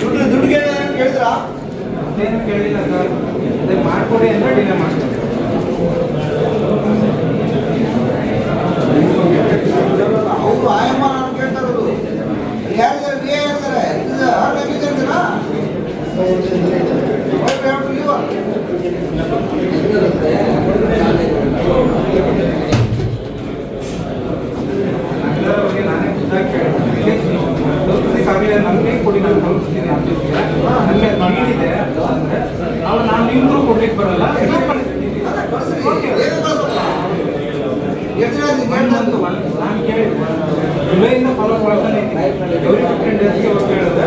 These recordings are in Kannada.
ದುಡ್ಡು ದುಡ್ಡಿಗೆ ಕೇಳಿದ್ರಾ? ಏನು ಕೇಳಿಲ್ಲ ಸರ್. ಮಾಡ್ಕೊಡಿ ಅಂದ್ರೆ ಡಿಲೇ ಮಾಡ್ತಾರೆ ಅವರು ಆಯಮ್ಮ ನಾನು ಕೇಳ್ತಾ ಇರೋದು ಯಾರಿದ್ದಾರೆ ಬಿ ಎ ಇರ್ತಾರೆ ಇದು ಆರ್ ನೆಗ್ಲಿಜೆನ್ಸ್ನಾ ಅದರ ಬಗ್ಗೆ ನಾನೇ ಖುದ್ದಾಗಿ ಕೇಳಿದ್ದೀನಿ ತಲುಪಿಸಿ ಆಗಿಲ್ಲ ನಮಗೆ ಕೊಡಿ ನಾನು ತಲುಪಿಸ್ತೀನಿ ಆಫೀಸ್ಗೆ ನನಗೆ ಅದು ನೀಡಿದೆ ಅಂದರೆ ನಾವು ನಾನು ನಿಮ್ಗೂ ಕೊಡ್ಲಿಕ್ಕೆ ಬರಲ್ಲ ಓಕೆ ಒಂದು ನಾನು ಕೇಳಿದ್ದೆ ಜುಲೈಯಿಂದ ಫಾಲೋ ಮಾಡ್ತಾನೆ ಇದ್ದೀನಿ ಎವ್ರಿ ಫಿಫ್ಟೀನ್ ಡೇಸ್ಗೆ ಅವ್ರು ಕೇಳಿದ್ರೆ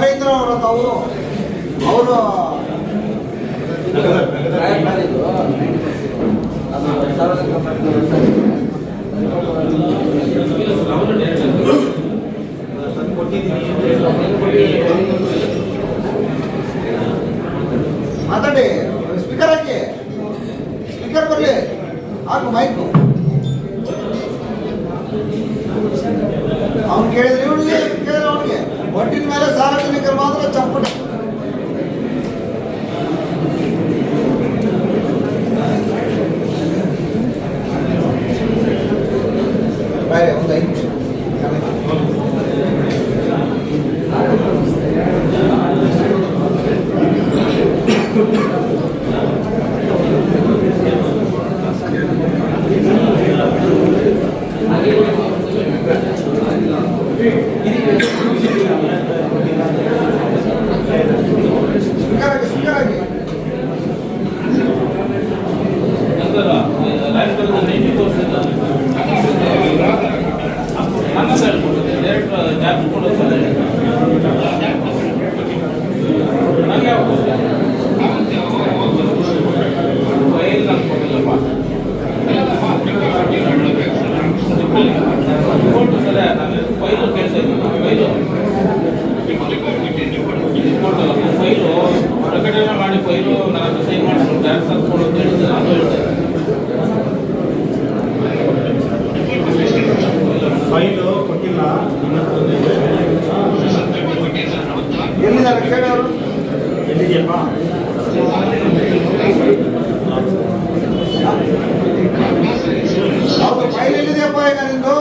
ಅವರ ತಾವು ಅವರು ಮಾತಾಡಿ ಸ್ಪೀಕರ್ ಹಾಕಿ ಸ್ಪೀಕರ್ ಬರಲಿ ಹಾಕು ಮೈಕು ಅವ್ನು ಕೇಳಿದ್ರೆ ಇವನಿಗೆ ಕೇಳಿದ್ರೆ ಅವನಿಗೆ ಒಟ್ಟಿನ ಮೇಲೆ ಸಾರ್ವಜನಿಕರು ಮಾತ್ರ ಚಪ್ಪಟೆ ಬೇರೆ ಒಂದು ಐದು ನಿಮಿಷ ಸ್ಪೀಕರ್ ಹಾಕಿ ಸ್ಪೀಕರ್ ಹಾಕಿ ಫೈಲು ಪ್ರಕಟಣೆ ಮಾಡಿ ಫೈಲು ನಾನು ಸೈನ್ ಮಾಡಿಸ್ಕೊಂಡು ಟ್ಯಾಕ್ಸ್ ಹಾಕ್ಕೊಂಡು ಅಂತ ಹೇಳಿದ್ರೆ ಅದು ಹೇಳ್ತಾರೆ ಫೈಲು ಕೊಟ್ಟಿಲ್ಲ ಇನ್ನೊಂದು ಎಲ್ಲಿದ್ದಾರೆ ಕೇಳೋರು ಎಲ್ಲಿದೆಯಪ್ಪ ಹೌದು ಫೈಲ್ ಎಲ್ಲಿದೆಯಪ್ಪ ಈಗ ನಿಂದು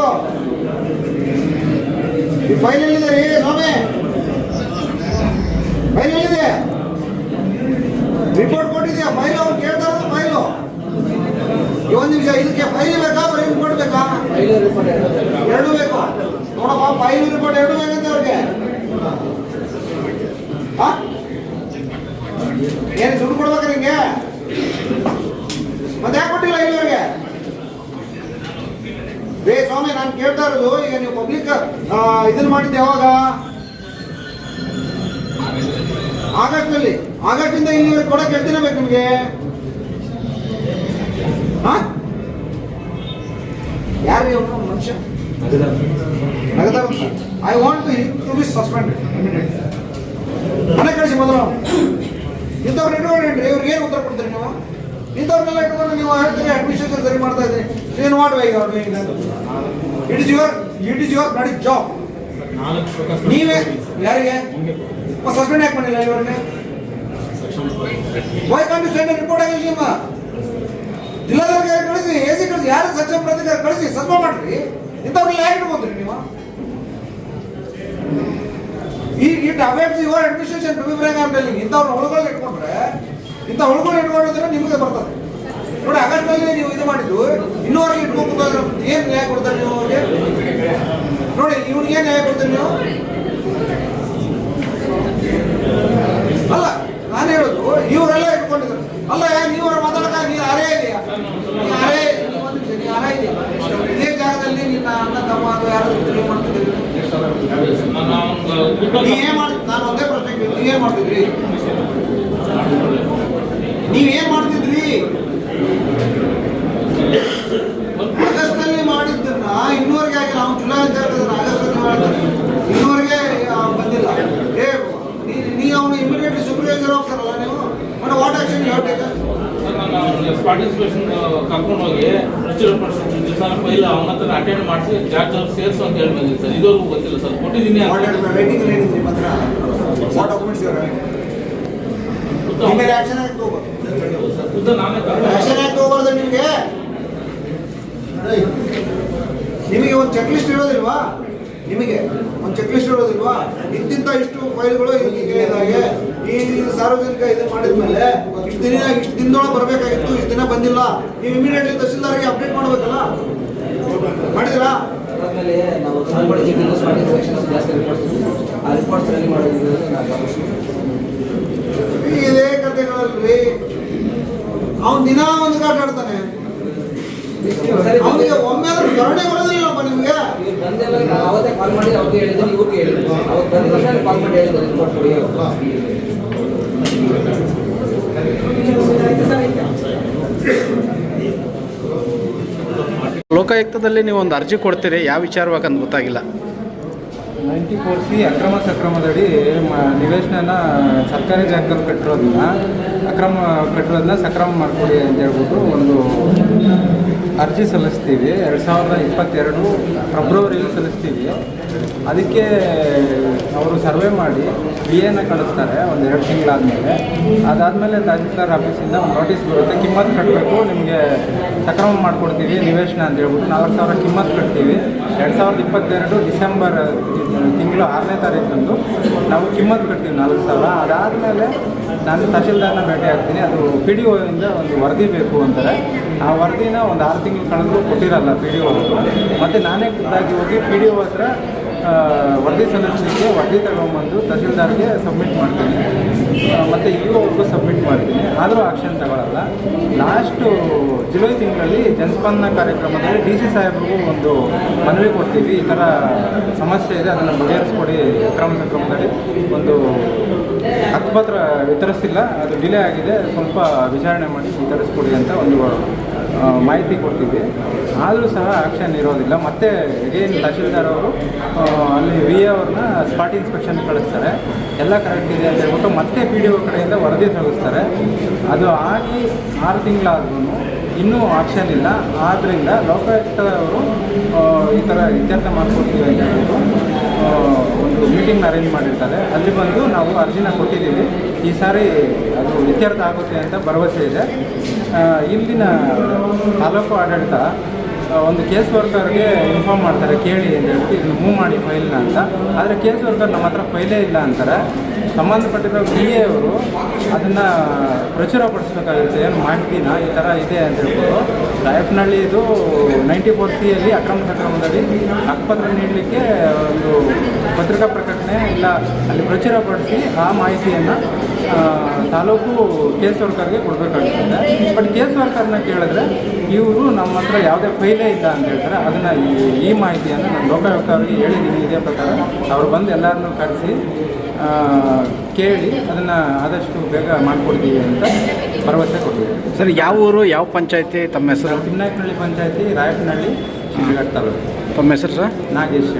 ಈ ಫೈಲ್ ಎಲ್ಲಿದೆ ರೀ ಸ್ವಾಮಿ. ಫೈಲ್ ಎಲ್ಲಿದೆ ರಿಪೋರ್ಟ್ ಕೊಟ್ಟಿದ್ಯಾ? ಫೈಲ್, ಅವ್ರು ಕೇಳ್ತಾ ಫೈಲು. ಒಂದು ನಿಮಿಷ, ಇದಕ್ಕೆ ಫೈಲ್ ಬೇಕಾ ಬರೀ ರಿಪೋರ್ಟ್ ಬೇಕಾ? ಎರಡು ಬೇಕು. ನೋಡಪ್ಪ, ಫೈಲ್ ರಿಪೋರ್ಟ್ ಎರಡು ಬೇಕಂತೆ ಅವ್ರಿಗೆ. ಏನು ದುಡ್ಡು ಕೊಡ್ಬೇಕಾ ನಿಂಗೆ? ಮತ್ತೆ ಯಾಕೆ ಕೊಟ್ಟಿಲ್ಲ ಇಲ್ಲಿವರೆಗೆ ರೇ ಸ್ವಾಮಿ, ನಾನು ಕೇಳ್ತಾ ಇರೋದು, ಈಗ ನೀವು ಪಬ್ಲಿಕ್ ಇದನ್ನ ಮಾಡಿದ್ದೆ ಯಾವಾಗ? ಆಗಸ್ಟ್ನಲ್ಲಿ. ಆಗಸ್ಟಿಂದ ಇಲ್ಲಿವರೆಗೆ ಕೊಡಕ್ಕೆ ಎಷ್ಟು ಬೇಕು ನಿಮಗೆ. ಯಾರು ಇವನು ಮನುಷ್ಯ? I want to be suspended ಮನೆ ಕಳಿಸಿ ಮೊದಲು. ಇಂಥವ್ರು ಇಟ್ಕೊಂಡ್ರಿ ಇವ್ರಿಗೆ ಏನು ಉತ್ತರ ಕೊಡ್ತೀರಿ ನೀವು? ಇಂಥವ್ರನ್ನೆಲ್ಲ ಇಟ್ಕೊಂಡು ನೀವು ಹೇಳ್ತೀರಿ ಅಡ್ಮಿನಿಸ್ಟ್ರೇಷನ್ ಸರಿ ಮಾಡ್ತಾ ಇದ್ದೀರಿ ಏನು ಮಾಡುವ ಈಗ ಅವ್ರು it is your it is your ನಾಡಿ ಜಾಬ್ ನೀವೇ ಯಾರಿಗೆ? ಸಸ್ಪೆಂಡ್ ಯಾಕೆ ಮಾಡಿಲ್ಲ ಇವರಿಗೆ? ವೈ ಕಾಂಟ್ ಸೆಂಡ್ ರಿಪೋರ್ಟ್ ಆಗಿಲ್ಲ ನಿಮ್ಮ ಜಿಲ್ಲಾಧಿಕಾರಿ ಕಳಿಸಿ ಎ ಸಿ ಕಳಿಸಿ ಯಾರು ಸಚಿವ ಪ್ರಾಧಿಕಾರ ಕಳಿಸಿ ಸಸ್ಪೆಂಡ್ ಮಾಡ್ರಿ. ಇಂಥವ್ರೆಲ್ಲ ಯಾಕೆ ಇಟ್ಕೊಂತೀರಿ ನೀವು? ಈ ಇಟ್ ಅವೇಟ್ ಯುವರ್ ಅಡ್ಮಿನಿಸ್ಟ್ರೇಷನ್ ಇಂಥವ್ರನ್ನ ಹುಳುಗಳು ಇಟ್ಕೊಂಡ್ರೆ ಇಂಥ ಹುಳುಗಳು ಇಟ್ಕೊಂಡಿದ್ರೆ ನಿಮಗೆ ಬರ್ತದೆ. ನೋಡಿ ಆಗಸ್ಟ್ನಲ್ಲಿ ನೀವು ಇದು ಮಾಡಿದ್ದು ಇನ್ನೂವರೆಗೆ ಇಟ್ಕೊಂಡು ಏನು ನ್ಯಾಯ ಕೊಡ್ತಾರೆ ನೀವು ಅವ್ರಿಗೆ? ನೋಡಿ ಇವ್ನಿಗೆ ಏನು ನ್ಯಾಯ ಕೊಡ್ತೀರಿ ನೀವು? ಅಲ್ಲ ನಾನು ಹೇಳೋದು ಇವರೆಲ್ಲ ಇಟ್ಕೊಂಡಿದ್ರು ಅಲ್ಲ ನೀವರ ಮಾತಾಡಕ ನೀನು ಅರೇ ಇದೆಯಾ? ನೀ ಅರೇ ನೀ ನೀ ಇದೆಯಾ? ಇದೇ ಜಾಗದಲ್ಲಿ ನಿನ್ನ ಅಣ್ಣ ತಮ್ಮ ಅಥವಾ ಯಾರು ನೀವು ಮಾಡ್ತಿದ್ದೀರಿ. ನಾನು ನೀ ಏನ್ ನಾನು ಒಂದೇ ಪ್ರಶ್ನೆ ನೀ ಏನ್ ಮಾಡ್ತಿದ್ರಿ ನೀವೇನ್ ಮಾಡ್ತಿದ್ರಿ ಆಗಸ್ಟ್ನಲ್ಲಿ ಮಾಡಿದ್ದನ್ನ ಇನ್ನೂವರೆಗೆ ಆಗಿಲ್ಲ ಅವ್ನು ಜುಲೈ ಅಂತ ಹೇಳ್ತಿದ್ದಾನೆ ಆಗಸ್ಟ್ನಲ್ಲಿ ಮಾಡ್ತಾನೆ ಇನ್ನೂವರೆಗೆ ಆ, ಬಂದಿಲ್ಲ ಏ ನೀ- ನೀ ಅವನು ಇಮಿಡಿಯೇಟ್ಲಿ ಸೂಪರ್ವೈಸರ್ ಹೋಗ್ತಾರಲ್ಲ ನೀವು ಮತ್ತೆ ವಾಟ್ ಆಕ್ಷನ್ ಯು ಟೇಕ್ ನಾನು ಸ್ಪಾಟ್ ಇನ್ಸ್ಪೆಕ್ಷನ್ ಕರ್ಕೊಂಡು ಹೋಗಿ ರಿಚುವಲ್ ದಿವಸ ಫೈಲ್ ಅವನ ಹತ್ರ ಅಟೆಂಡ್ ಮಾಡಿಸಿ ಅವ್ರು ಸೇರಿಸು ಅಂತ ಹೇಳಿ ಬಂದಿದ್ದೀನಿ ಸರ್. ಇದುವರೆಗೂ ಗೊತ್ತಿಲ್ಲ ಸರ್. ಕೊಟ್ಟಿದ್ದೀನಿ ನಿಮಗೆ ನಿಮಗೆ? ನಿಮಗೆ ಒಂದು ಚೆಕ್ ಲಿಸ್ಟ್ ಇರೋದಿಲ್ವಾ? ನಿಮಗೆ ಒಂದು ಚೆಕ್ ಲಿಸ್ಟ್ ಇರೋದಿಲ್ವಾ? ಇಂತಿಂತ ಇಷ್ಟು ಫೈಲ್ಗಳು ಇದಾಗೆ. ಸಾರ್ವಜನಿಕ ಇದು ಮಾಡಿದ್ಮೇಲೆ ಇಷ್ಟು ದಿನ ಇಷ್ಟು ದಿನದೊಳಗೆ ಬರಬೇಕಾಗಿತ್ತು ಇಷ್ಟು ದಿನ ಬಂದಿಲ್ಲ. ನೀವು ಇಮಿಡಿಯೇಟ್ಲಿ ತಹಸೀಲ್ದಾರ್ಗೆ ಅಪ್ಡೇಟ್ ಮಾಡಬೇಕಲ್ಲ? ಮಾಡಿದಿರಾ ನಾವು. ಇದೇ ಕಥೆಗಳಲ್ಲಿ ಅವನ್ ದಿನ ಒಂದು ಕಾಟಾಡ್ತಾನೆ ಅವನಿಗೆ ಒಮ್ಮೆ ಕರುಣೆ ಬರೋದಿಲ್ಲಪ್ಪ ನಿಮ್ಗೆ. ಅವತ್ತೇ ಕಾಲ್ ಮಾಡಿ ಅವ್ರಿಗೆ ಹೇಳಿದ್ರೆ ಇವ್ರಿಗೆ ಹೇಳಿದ್ರು. ಅವತ್ತು ಕಾಲ್ ಮಾಡಿ ಹೇಳಿದ್ರೆ ಕೊಡಿ ಲೋಕಾಯುಕ್ತದಲ್ಲಿ ನೀವು ಒಂದು ಅರ್ಜಿ ಕೊಡ್ತೀರಿ, ಯಾವ ವಿಚಾರವಾಗಂತ ಗೊತ್ತಾಗಿಲ್ಲ. ನೈಂಟಿ ಫೋರ್ ಸಿ ಅಕ್ರಮ ಸಕ್ರಮದಡಿ ನಿವೇಶನನ ಸರ್ಕಾರಿ ಜಾಗದಲ್ಲಿ ಕಟ್ಟಿರೋದನ್ನ ಅಕ್ರಮ ಕಟ್ಟಿರೋದನ್ನ ಸಕ್ರಮ ಮಾಡಿಕೊಡಿ ಅಂತ ಹೇಳ್ಬಿಟ್ಟು ಒಂದು ಅರ್ಜಿ ಸಲ್ಲಿಸ್ತೀವಿ. ಎರಡು ಸಾವಿರದ ಇಪ್ಪತ್ತೆರಡು ಫೆಬ್ರವರಿಯಲ್ಲಿ ಸಲ್ಲಿಸ್ತೀವಿ. ಅದಕ್ಕೆ ಅವರು ಸರ್ವೆ ಮಾಡಿ, ಬಿ ಎನ ಕಳಿಸ್ತಾರೆ ಒಂದು ಎರಡು ತಿಂಗಳಾದಮೇಲೆ. ಅದಾದಮೇಲೆ ತಹಸೀಲ್ದಾರ್ ಆಫೀಸಿಂದ ಒಂದು ನೋಟಿಸ್ ಬರುತ್ತೆ. ಕಿಮ್ಮತ್ತು ಕಟ್ಟಬೇಕು ನಿಮಗೆ ಸಕ್ರಮ ಮಾಡಿಕೊಡ್ತೀವಿ, ನಿವೇಶನ ಅಂತ ಹೇಳ್ಬಿಟ್ಟು ನಾಲ್ಕು ಸಾವಿರ ಕಿಮ್ಮತ್ತು ಕಟ್ತೀವಿ. ಎರಡು ಸಾವಿರದ ಇಪ್ಪತ್ತೆರಡು ಡಿಸೆಂಬರ್ ತಿಂಗಳು ಆರನೇ ತಾರೀಕಂದು ನಾವು ಕಿಮ್ಮತ್ತು ಕಟ್ತೀವಿ ನಾಲ್ಕು ಸಾವಿರ. ಅದಾದಮೇಲೆ ನಾನು ತಹಸೀಲ್ದಾರ್ನ ಭೇಟಿ ಆಗ್ತೀನಿ. ಅದು ಪಿ ಡಿ ಒಂದು ವರದಿ ಬೇಕು ಅಂತಾರೆ. ಆ ವರದಿನ ಒಂದು ಆರು ತಿಂಗಳು ಕಳೆದು ಕೊಟ್ಟಿರಲ್ಲ ಪಿ ಡಿ ಒ ಮತ್ತು ನಾನೇ ಖುದ್ದಾಗಿ ಹೋಗಿ ಪಿ ಡಿ ಒ ಹತ್ರ ವರದಿ ಸಲ್ಲಿಸಲಿಕ್ಕೆ ವರದಿ ತಗೊಂಬಂದು ತಹಸೀಲ್ದಾರ್ಗೆ ಸಬ್ಮಿಟ್ ಮಾಡ್ತೀನಿ. ಮತ್ತು ಇವ್ರಿಗೂ ಸಬ್ಮಿಟ್ ಮಾಡ್ತೀನಿ. ಆದರೂ ಆಕ್ಷನ್ ತಗೊಳ್ಳಲ್ಲ ಲಾಸ್ಟು ಜುಲೈ ತಿಂಗಳಲ್ಲಿ ಜನಸ್ಪಂದನ ಕಾರ್ಯಕ್ರಮದಲ್ಲಿ ಡಿ ಸಿ ಸಾಹೇಬ್ರಿಗೂ ಒಂದು ಮನವಿ ಕೊಡ್ತೀವಿ. ಈ ಥರ ಸಮಸ್ಯೆ ಇದೆ, ಅದನ್ನು ಬಗೆಹರಿಸ್ಕೊಡಿ. ಅಕ್ರಮ ಸಕ್ರಮದಲ್ಲಿ ಒಂದು ಹಕ್ಕುಪತ್ರ ವಿತರಿಸಿಲ್ಲ, ಅದು ಡಿಲೇ ಆಗಿದೆ. ಸ್ವಲ್ಪ ವಿಚಾರಣೆ ಮಾಡಿ ವಿತರಿಸ್ಕೊಡಿ ಅಂತ ಒಂದು ಮಾಹಿತಿ ಕೊಡ್ತೀವಿ. ಆದರೂ ಸಹ ಆಕ್ಷನ್ ಇರೋದಿಲ್ಲ. ಮತ್ತೆ ಅಗೇನ್ ತಹಶೀಲ್ದಾರ್ ಅವರು ಅಲ್ಲಿ ವಿ ಎ ಅವ್ರನ್ನ ಸ್ಪಾಟ್ ಇನ್ಸ್ಪೆಕ್ಷನ್ ಕಳಿಸ್ತಾರೆ. ಎಲ್ಲ ಕರೆಕ್ಟ್ ಇದೆ ಅಂತ ಹೇಳ್ಬಿಟ್ಟು ಮತ್ತೆ ಪಿ ಡಿ ಒ ಕಡೆಯಿಂದ ವರದಿ ತಗಿಸ್ತಾರೆ ಅದು ಆಗಿ ಆರು ತಿಂಗಳಾದ್ರೂ ಇನ್ನೂ ಆಕ್ಷನ್ ಇಲ್ಲ. ಆದ್ದರಿಂದ ಲೋಕಾಯುಕ್ತ ಅವರು ಈ ಥರ ಇತ್ಯರ್ಥ ಮಾಡ್ಕೊಡ್ತೀವಿ ಅಂತ ಹೇಳ್ಬಿಟ್ಟು ಒಂದು ಮೀಟಿಂಗ್ನ ಅರೇಂಜ್ ಮಾಡಿರ್ತಾರೆ. ಅಲ್ಲಿ ಬಂದು ನಾವು ಅರ್ಜಿನ ಕೊಟ್ಟಿದ್ದೀವಿ. ಈ ಸಾರಿ ಅದು ಇತ್ಯರ್ಥ ಆಗುತ್ತೆ ಅಂತ ಭರವಸೆ ಇದೆ. ಇಲ್ಲಿನ ತಾಲೂಕು ಆಡಳಿತ ಒಂದು ಕೇಸ್ ವರ್ಕರ್ಗೆ ಇನ್ಫಾರ್ಮ್ ಮಾಡ್ತಾರೆ, ಕೇಳಿ ಅಂತ ಹೇಳ್ಬಿಟ್ಟು ಇದನ್ನು ಮೂವ್ ಮಾಡಿ ಫೈಲ್ನ ಅಂತ. ಆದರೆ ಕೇಸ್ ವರ್ಕರ್ ನಮ್ಮ ಹತ್ರ ಫೈಲೇ ಇಲ್ಲ ಅಂತಾರೆ. ಸಂಬಂಧಪಟ್ಟಿರೋ ಬಿ ಎ ಅವರು ಅದನ್ನು ಪ್ರಚುರಪಡಿಸ್ಬೇಕಾಗಿರುತ್ತೆ, ಏನು ಮಾಹಿತಿನ ಈ ಥರ ಇದೆ ಅಂತ ಹೇಳ್ಬೋದು. ರಾಯಪ್ಪನಹಳ್ಳಿ ಇದು ನೈಂಟಿ ಫೋರ್ ಸಿಯಲ್ಲಿ ಅಕ್ರಮ ಸಕ್ರಮದಲ್ಲಿ ಹಕ್ಕುಪತ್ರ ನೀಡಲಿಕ್ಕೆ ಒಂದು ಪತ್ರಿಕಾ ಪ್ರಕಟಣೆ ಇಲ್ಲ ಅಲ್ಲಿ ಪ್ರಚುರಪಡಿಸಿ ಆ ಮಾಹಿತಿಯನ್ನು ತಾಲೂಕು ಕೇಸ್ ವರ್ಕರ್ಗೆ ಕೊಡಬೇಕಾಗಿರುತ್ತೆ. ಬಟ್ ಕೇಸ್ ವರ್ಕರ್ನ ಕೇಳಿದ್ರೆ ಇವರು ನಮ್ಮ ಹತ್ರ ಯಾವುದೇ ಫೈಲೇ ಇಲ್ಲ ಅಂತ ಹೇಳ್ತಾರೆ. ಅದನ್ನು ಈ ಈ ಮಾಹಿತಿಯನ್ನು ನಾನು ಲೋಕಾಯುಕ್ತ ಅವರಿಗೆ ಹೇಳಿದ್ದೀನಿ ಇದೇ ಪ್ರಕಾರ. ಅವ್ರು ಬಂದು ಎಲ್ಲರನ್ನೂ ಕರೆಸಿ ಕೇಳಿ ಅದನ್ನು ಆದಷ್ಟು ಬೇಗ ಮಾಡಿಕೊಡ್ತೀವಿ ಅಂತ ಭರವಸೆ ಕೊಟ್ಟಿದ್ದಾರೆ. ಸರ್ ಯಾವ ಊರು ಯಾವ ಪಂಚಾಯತಿ ತಮ್ಮ ಹೆಸರು? ತಿಮ್ನಾಯಕನಹಳ್ಳಿ ಪಂಚಾಯತಿ ರಾಯಪ್ಪನಹಳ್ಳಿ ಶಿವಘಟ್ಟ ತಾಲೂಕು. ತಮ್ಮ ಹೆಸರು ಸರ್? ನಾಗೇಶ್